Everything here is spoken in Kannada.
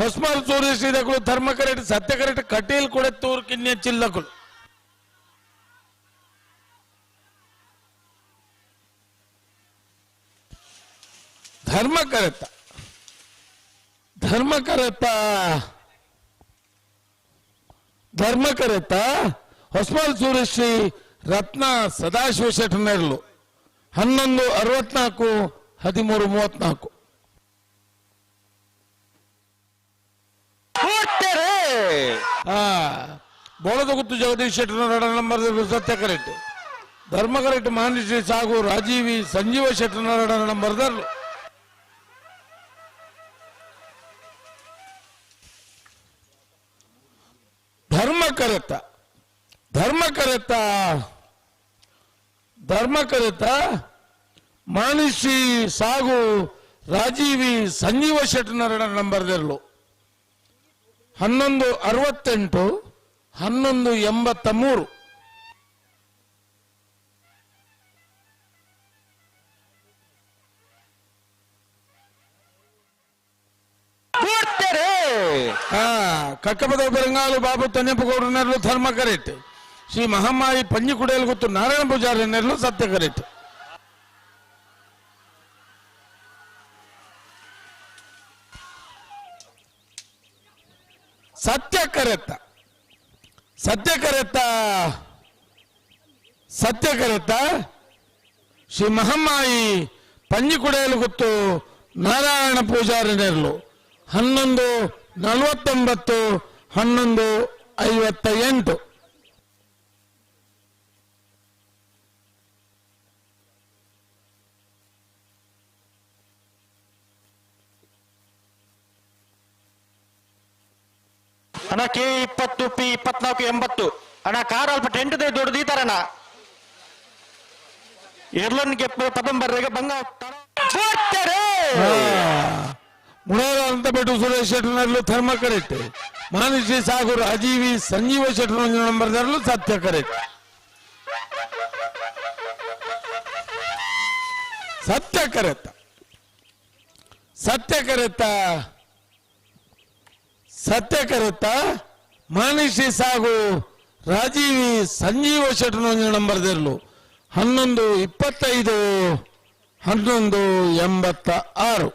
ಹೊಸ್ಮಾಲ್ ತೋರಿಸಿದಗಳು ಧರ್ಮ ಕರೆಕ್ಟ್ ಸತ್ಯ ಕರೆಕ್ಟ್ ಕಟೀಲ್ ತೂರ್ ಕಿನ್ಯ ಚಿಲ್ಲಕುಲು. ಧರ್ಮ ಕರೆತ. ಧರ್ಮ ಕರೆತ. ಧರ್ಮ ಕರೆತ. ಹೊಸ್ಮಾಲ್ ಸೂರ್ಯಶ್ರೀ ರತ್ನ ಸದಾಶಿವ ಶೆಟ್ಟನರ್ಲು ಹನ್ನೊಂದು ಅರವತ್ನಾಲ್ಕು, ಹದಿಮೂರು ಮೂವತ್ನಾಲ್ಕು. ಆ ಬೋಳದ ಗುತ್ತು ಜಗದೀಶ್ ಶೆಟ್ಟರ್ ಎರಡ ನಂಬರ್ ಸತ್ಯ ಕರೆಕ್ಟ್ ಧರ್ಮ ಕರೆಕ್ಟ್ ಮಾನಿಶ್ರೀ ಸಾಗು ರಾಜೀವಿ ಸಂಜೀವ ಶೆಟ್ಟರ್ ಎರಡ ನಂಬರ್ ಧರ್ಮ ಕರೆತ. ಧರ್ಮ ಕರೆತ. ಧರ್ಮ ಕರೆತ. ಮಾನಿಶ್ರೀ ಸಾಗು ರಾಜೀವಿ ಸಂಜೀವ ಶೆಟ್ಟರ್ ಎರಡ ನಂಬರ್ ದರ್ಲು ಹನ್ನೊಂದು ಅರವತ್ತೆಂಟು ಹನ್ನೊಂದು ಎಂಬತ್ತ ಮೂರು ಕಕ್ಕಪದ ಬೆರಂಗಾಲು ಬಾಬು ತನ್ನೆಪ್ಪಗೌಡ ನೆರಳು ಧರ್ಮ ಕರೆಟ್ ಶ್ರೀ ಸತ್ಯ ಪಂಜಿ ಕುಡಿಯಲು ಗೊತ್ತು ನಾರಾಯಣ ಪೂಜಾರಿ ನೆರಳು ಸತ್ಯ ಕರೆತ್ತ ಸತ್ಯ ಕರೆತ್ತ ಸತ್ಯ ಕರೆತ್ತ ಶ್ರೀ ಮಹಮ್ಮಾಯಿ ಪಂಜಿ ಕುಡಿಯಲು ಗೊತ್ತು ನಾರಾಯಣ ಪೂಜಾರಿ ನೆರಳು ಹನ್ನೊಂದು ನಲವತ್ತೊಂಬತ್ತು, ಹನ್ನೊಂದು ಐವತ್ತ ಎಂಟು ಅಣ್ಣ ಕೆ ಇಪ್ಪತ್ತು ಪಿ ಇಪ್ಪತ್ನಾಲ್ಕು ಎಂಬತ್ತು. ಅಣ್ಣ ಕಾರ್ ಅಲ್ಪ ಟೆಂಟ್ ದೊಡ್ಡದು ಈ ತರಣ ಎರ್ಲನ್ಗೆ ಪದಂಬರ್ರೆಗೆ ಬಂಗ. ಕೊಟ್ಟರೆ ಮುಳೇರ ಅಂತ ಬಿಟ್ಟು ಸುರೇಶ್ ಶೆಟ್ಟರ್ನಲ್ಲೂ ಧರ್ಮ ಕರೆಕ್ಟ್. ಮಾನುಷಿ ಸಾಗು ಅಜೀವಿ ಸಂಜೀವ ಶೆಟ್ಟರ್ ನಂಬರ್ನಲ್ಲೂ ಸತ್ಯ ಕರೆಕ್ಟ್. ಸತ್ಯ ಕರೆತ್ತ. ಸತ್ಯ ಕರೆತ್ತ. ಸತ್ಯ ಕರೆತ್ತ ಮಾನಿಷಿ ಸಾಗು. ರಾಜೀವಿ ಸಂಜೀವ ಶೆಟ್ಟರ್ ಬರೆದಿರಲು ಹನ್ನೊಂದು ಇಪ್ಪತ್ತೈದು ಹನ್ನೊಂದು ಎಂಬತ್ತ ಆರು